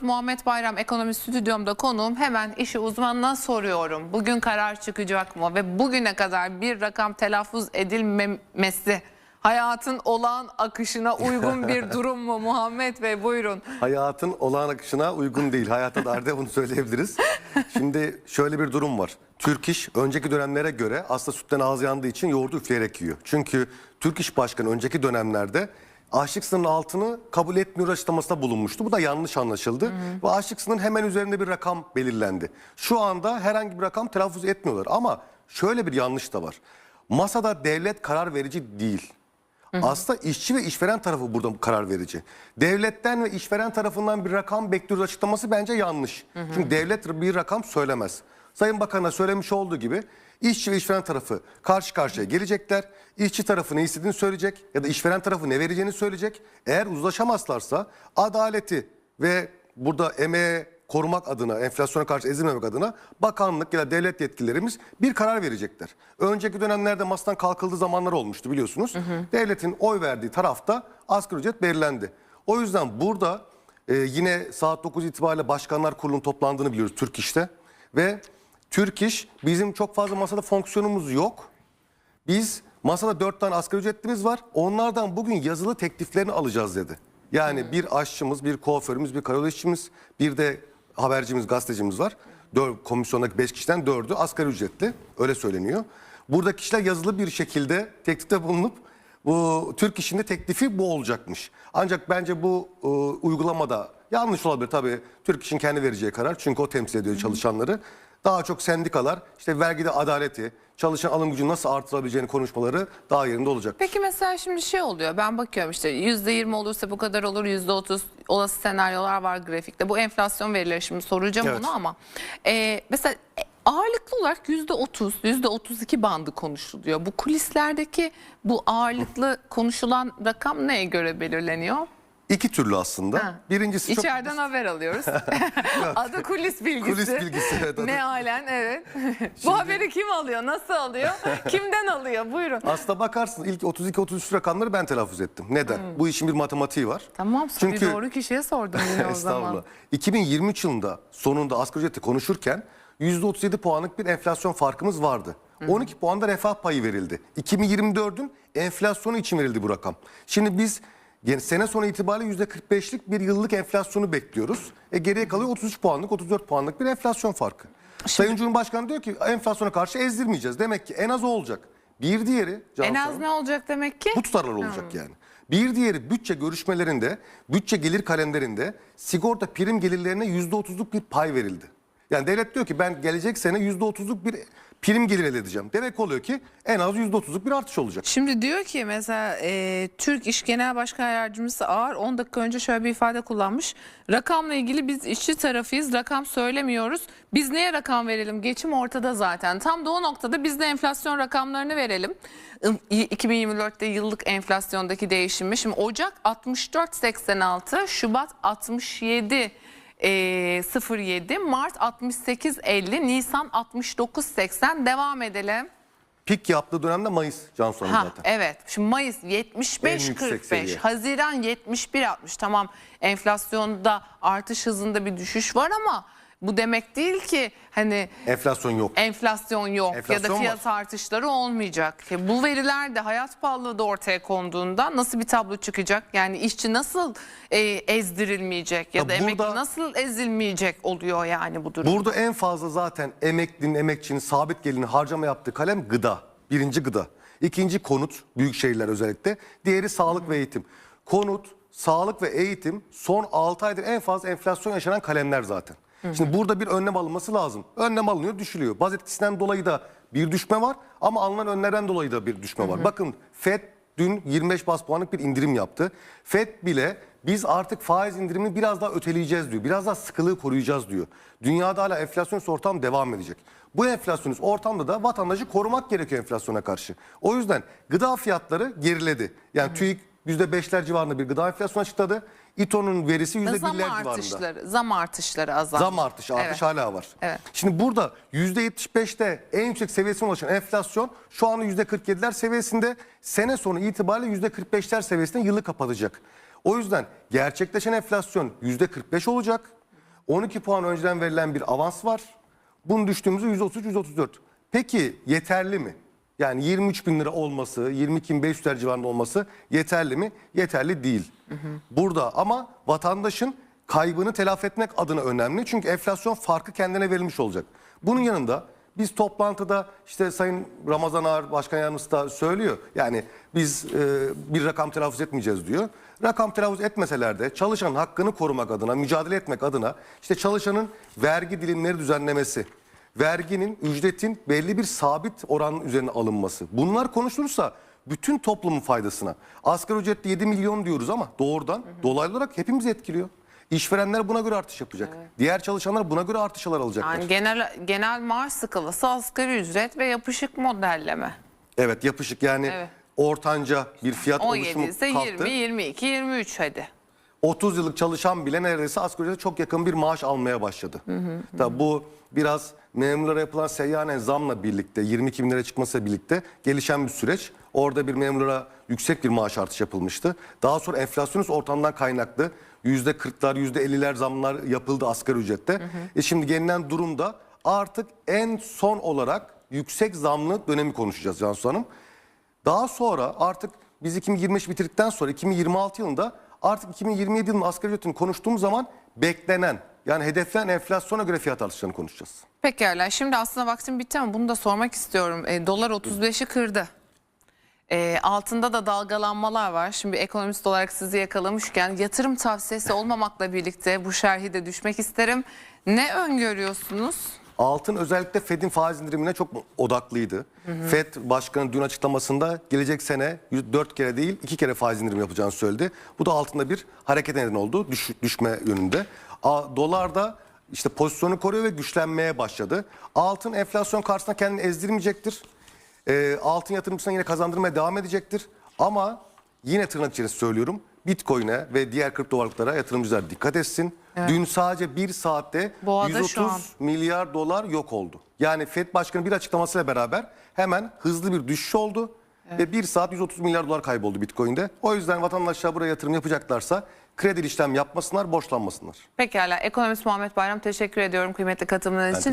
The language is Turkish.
ediyoruz. Muhammed Bayram ekonomi stüdyomda konuğum. Hemen işi uzmanına soruyorum. Bugün karar çıkacak mı? Ve bugüne kadar bir rakam telaffuz edilmemesi hayatın olağan akışına uygun bir durum mu? Muhammed Bey buyurun. Hayatın olağan akışına uygun değil. Hayata dair de bunu söyleyebiliriz. Şimdi şöyle bir durum var. Türk İş önceki dönemlere göre aslında sütten ağzı yandığı için yoğurdu üfleyerek yiyor. Çünkü Türk İş Başkanı önceki dönemlerde sınırının altını kabul etmiyor açıklamasında bulunmuştu. Bu da yanlış anlaşıldı. Ve açlık sınırının hemen üzerinde bir rakam belirlendi. Şu anda herhangi bir rakam telaffuz etmiyorlar. Ama şöyle bir yanlış da var. Masada devlet karar verici değil. Aslında işçi ve işveren tarafı burada karar verici. Devletten ve işveren tarafından bir rakam bekliyoruz açıklaması bence yanlış. Çünkü devlet bir rakam söylemez. Sayın Bakan'a söylemiş olduğu gibi işçi ve işveren tarafı karşı karşıya gelecekler. İşçi tarafı ne istediğini söyleyecek ya da işveren tarafı ne vereceğini söyleyecek. Eğer uzlaşamazlarsa adaleti ve burada emeğe korumak adına, enflasyona karşı ezilmemek adına bakanlık ya da devlet yetkililerimiz bir karar verecekler. Önceki dönemlerde masadan kalkıldığı zamanlar olmuştu biliyorsunuz. Devletin oy verdiği tarafta asgari ücret belirlendi. O yüzden burada e, yine saat 9 itibariyle Başkanlar Kurulu'nun toplandığını biliyoruz Türk İş'te. Ve Türk İş bizim çok fazla masada fonksiyonumuz yok. Biz masada dört tane asgari ücretlimiz var. Onlardan bugün yazılı tekliflerini alacağız dedi. Yani bir aşçımız, bir kuaförümüz, bir karayolu işçimiz, bir de habercimiz, gazetecimiz var. Dör, komisyondaki beş kişiden dördü asgari ücretli. Öyle söyleniyor. Burada kişiler yazılı bir şekilde teklifte bulunup bu Türk işinde teklifi bu olacakmış. Ancak bence bu e, uygulamada yanlış olabilir tabii. Türk işin kendi vereceği karar. Çünkü o temsil ediyor çalışanları. Daha çok sendikalar işte vergide adaleti, çalışan alım gücünü nasıl artırabileceğini konuşmaları daha yerinde olacak. Peki mesela şimdi şey oluyor ben bakıyorum işte %20 olursa bu kadar olur %30 olası senaryolar var grafikte. Bu enflasyon verileri şimdi soracağım Evet. onu ama e, mesela ağırlıklı olarak %30 %32 bandı konuşuluyor. Bu kulislerdeki bu ağırlıklı konuşulan rakam neye göre belirleniyor? İki türlü aslında. Ha. Birincisi çok İçeriden haber alıyoruz. Adı kulis bilgisi. Kulis bilgisi, evet, adı. Ne halen evet. Bu haberi kim alıyor? Nasıl alıyor? Kimden alıyor? Buyurun. Aslında bakarsın ilk 32-33 rakamları ben telaffuz ettim. Neden? Bu işin bir matematiği var. Tamam Çünkü- doğru kişiye sordum yine o zaman. Estağfurullah. 2023 yılında sonunda asgari ücreti konuşurken %37 puanlık bir enflasyon farkımız vardı. 12 puan da refah payı verildi. 2024'ün enflasyonu için verildi bu rakam. Şimdi biz yani sene sonu itibariyle %45'lik bir yıllık enflasyonu bekliyoruz. E geriye kalıyor 33 puanlık, 34 puanlık bir enflasyon farkı. Sayın Cumhurbaşkanı diyor ki enflasyona karşı ezdirmeyeceğiz. Demek ki en az o olacak. Bir diğeri En az ne olacak demek ki? bu tutarlar olacak yani. Bir diğeri bütçe görüşmelerinde, bütçe gelir kalemlerinde sigorta prim gelirlerine %30'luk bir pay verildi. Yani devlet diyor ki ben gelecek sene %30'luk bir prim gelir elde edeceğim. Demek oluyor ki en az %30'luk bir artış olacak. Şimdi diyor ki mesela e, Türk İş Genel Başkan Yardımcısı Ağar 10 dakika önce şöyle bir ifade kullanmış. Rakamla ilgili biz işçi tarafıyız rakam söylemiyoruz. Biz neye rakam verelim? Geçim ortada zaten. Tam da o noktada biz de enflasyon rakamlarını verelim. I- 2024'te yıllık enflasyondaki değişimi. Şimdi Ocak 64.86, Şubat 67 e, 07, Mart 68.50, Nisan 69.80 devam edelim. Pik yaptığı dönemde Mayıs Cansu Hanım Ha, zaten. evet. Şimdi Mayıs 75 En yüksek 45, seviye. Haziran 71 60. Tamam enflasyonda artış hızında bir düşüş var ama bu demek değil ki hani Enflasyon yok. enflasyon yok ya Enflasyon da fiyat var. artışları olmayacak. E, Bu veriler de hayat pahalılığı da ortaya konduğunda nasıl bir tablo çıkacak? Yani işçi nasıl e, ezdirilmeyecek ya, Ya da emekli burada- nasıl ezilmeyecek oluyor yani bu durum. Burada en fazla zaten emeklinin, emekçinin, sabit gelinin harcama yaptığı kalem gıda. Birinci gıda. İkinci konut, büyük şehirler özellikle. Diğeri sağlık ve eğitim. Konut, sağlık ve eğitim son 6 aydır en fazla enflasyon yaşanan kalemler zaten. Şimdi burada bir önlem alınması lazım. Önlem alınıyor, düşülüyor. Baz etkisinden dolayı da bir düşme var ama alınan önlerden dolayı da bir düşme var. Bakın FED dün 25 bas puanlık bir indirim yaptı. FED bile biz artık faiz indirimini biraz daha öteleyeceğiz diyor. Biraz daha sıkılığı koruyacağız diyor. Dünyada hala enflasyonist ortam devam edecek. Bu enflasyonist ortamda da vatandaşı korumak gerekiyor enflasyona karşı. O yüzden gıda fiyatları geriledi. Yani TÜİK %5'ler civarında bir gıda enflasyonu açıkladı. İTO'nun verisi %1'ler zam civarında. artışları, zam artışları azalmış. Zam artışı, artış Evet. hala var. Evet. Şimdi burada %75'te en yüksek seviyesine ulaşan enflasyon şu anda %47'ler seviyesinde sene sonu itibariyle %45'ler seviyesinde yılı kapatacak. O yüzden gerçekleşen enflasyon %45 olacak. 12 puan önceden verilen bir avans var. Bunun düştüğümüzde 133-134. Peki yeterli mi? Yani 23 bin lira olması, 22 500 lira civarında olması yeterli mi? Yeterli değil. Burada ama vatandaşın kaybını telafi etmek adına önemli. Çünkü enflasyon farkı kendine verilmiş olacak. Bunun yanında biz toplantıda işte Sayın Ramazan Ağar Başkan Yardımcısı da söylüyor. Yani biz e, bir rakam telaffuz etmeyeceğiz diyor. Rakam telaffuz etmeseler de çalışanın hakkını korumak adına, mücadele etmek adına işte çalışanın vergi dilimleri düzenlemesi, verginin, ücretin belli bir sabit oranın üzerine alınması. Bunlar konuşulursa bütün toplumun faydasına. Asgari ücretli 7 milyon diyoruz ama doğrudan dolaylı olarak hepimizi etkiliyor. İşverenler buna göre artış yapacak. Diğer çalışanlar buna göre artışlar alacaklar. Yani genel genel maaş skalası asgari ücret ve yapışık modelleme. Evet yapışık yani Evet. ortanca bir fiyat 17 oluşumu ise kalktı. 20, 22, 23 hadi. 30 yıllık çalışan bile neredeyse asgari ücrete çok yakın bir maaş almaya başladı. Tabii bu biraz memurlara yapılan seyyanen zamla birlikte 22 bin lira çıkmasıyla birlikte gelişen bir süreç. Orada bir memurlara yüksek bir maaş artışı yapılmıştı. Daha sonra enflasyonist ortamdan kaynaklı %40'lar %50'ler zamlar yapıldı asgari ücrette. E şimdi gelinen durumda artık en son olarak yüksek zamlı dönemi konuşacağız Cansu Hanım. Daha sonra artık biz 2025 bitirdikten sonra 2026 yılında artık 2027 yılının asgari ücretini konuştuğumuz zaman beklenen yani hedeflenen enflasyona göre fiyat artışlarını konuşacağız. Pekala şimdi aslında vaktim bitti ama bunu da sormak istiyorum. E, dolar 35'i kırdı. E, altında da dalgalanmalar var. Şimdi ekonomist olarak sizi yakalamışken yatırım tavsiyesi olmamakla birlikte bu şerhi de düşmek isterim. Ne öngörüyorsunuz? Altın özellikle Fed'in faiz indirimine çok odaklıydı. Fed başkanı dün açıklamasında gelecek sene 4 kere değil 2 kere faiz indirimi yapacağını söyledi. Bu da altında bir hareket neden oldu düş, düşme yönünde. A, dolar da işte pozisyonu koruyor ve güçlenmeye başladı. Altın enflasyon karşısında kendini ezdirmeyecektir. Ee, altın yatırımcısına yine kazandırmaya devam edecektir. Ama yine tırnak içerisinde söylüyorum. Bitcoin'e ve diğer kripto varlıklara yatırımcılar dikkat etsin. Dün sadece bir saatte Boğada 130 şu an. milyar dolar yok oldu. Yani FED Başkanı bir açıklamasıyla beraber hemen hızlı bir düşüş oldu. Ve bir saat 130 milyar dolar kayboldu Bitcoin'de. O yüzden vatandaşlar buraya yatırım yapacaklarsa kredi işlem yapmasınlar, borçlanmasınlar. Pekala ekonomist Muhammed Bayram teşekkür ediyorum kıymetli katılımlarınız için.